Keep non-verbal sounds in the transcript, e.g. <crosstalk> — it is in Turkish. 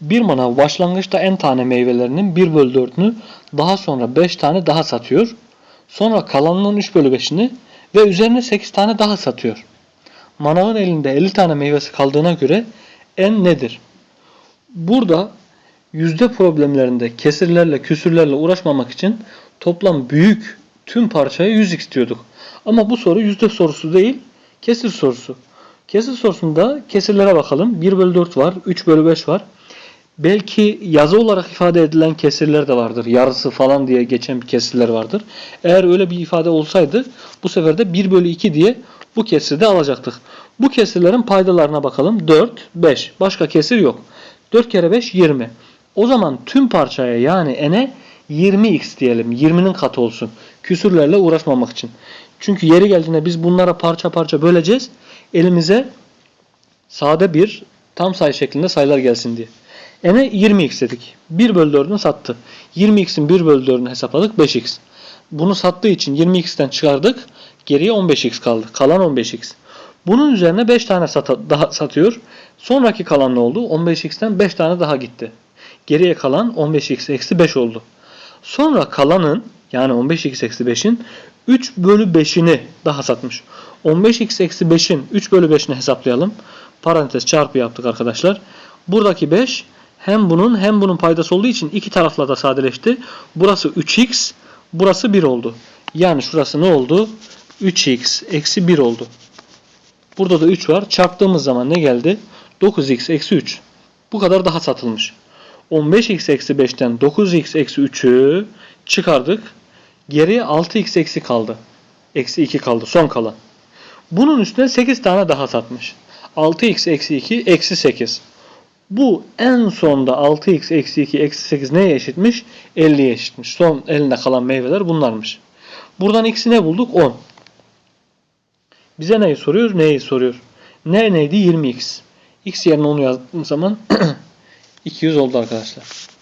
Bir manav başlangıçta en tane meyvelerinin 1 bölü 4'ünü daha sonra 5 tane daha satıyor. Sonra kalanının 3 bölü 5'ini ve üzerine 8 tane daha satıyor. Manavın elinde 50 tane meyvesi kaldığına göre en nedir? Burada yüzde problemlerinde kesirlerle küsürlerle uğraşmamak için toplam büyük tüm parçaya 100x diyorduk. Ama bu soru yüzde sorusu değil kesir sorusu. Kesir sorusunda kesirlere bakalım. 1 bölü 4 var. 3 bölü 5 var. Belki yazı olarak ifade edilen kesirler de vardır. Yarısı falan diye geçen kesirler vardır. Eğer öyle bir ifade olsaydı bu sefer de 1 bölü 2 diye bu kesiri de alacaktık. Bu kesirlerin paydalarına bakalım. 4, 5. Başka kesir yok. 4 kere 5 20. O zaman tüm parçaya yani n'e 20x diyelim. 20'nin katı olsun. Küsürlerle uğraşmamak için. Çünkü yeri geldiğinde biz bunlara parça parça böleceğiz. Elimize sade bir tam sayı şeklinde sayılar gelsin diye. N'e 20x dedik. 1 bölü 4'ünü sattı. 20x'in 1 bölü 4'ünü hesapladık 5x. Bunu sattığı için 20x'ten çıkardık. Geriye 15x kaldı. Kalan 15x. Bunun üzerine 5 tane sata- daha satıyor. Sonraki kalan ne oldu? 15x'ten 5 tane daha gitti. Geriye kalan 15x eksi 5 oldu. Sonra kalanın yani 15x eksi 5'in 3 bölü 5'ini daha satmış. 15x eksi 5'in 3 bölü 5'ini hesaplayalım. Parantez çarpı yaptık arkadaşlar. Buradaki 5 hem bunun hem bunun paydası olduğu için iki tarafla da sadeleşti. Burası 3x, burası 1 oldu. Yani şurası ne oldu? 3x eksi 1 oldu. Burada da 3 var. Çarptığımız zaman ne geldi? 9x eksi 3. Bu kadar daha satılmış. 15x eksi 5'ten 9x eksi 3'ü çıkardık. Geriye 6x eksi kaldı. Eksi 2 kaldı. Son kalan. Bunun üstüne 8 tane daha satmış. 6x eksi 2 eksi 8. Bu en sonda 6x eksi 2 eksi 8 neye eşitmiş? 50'ye eşitmiş. Son elinde kalan meyveler bunlarmış. Buradan x'i ne bulduk? 10. Bize neyi soruyor? Neyi soruyor? Ne neydi? 20x. x yerine onu yazdığım zaman <clears throat> 200 oldu arkadaşlar.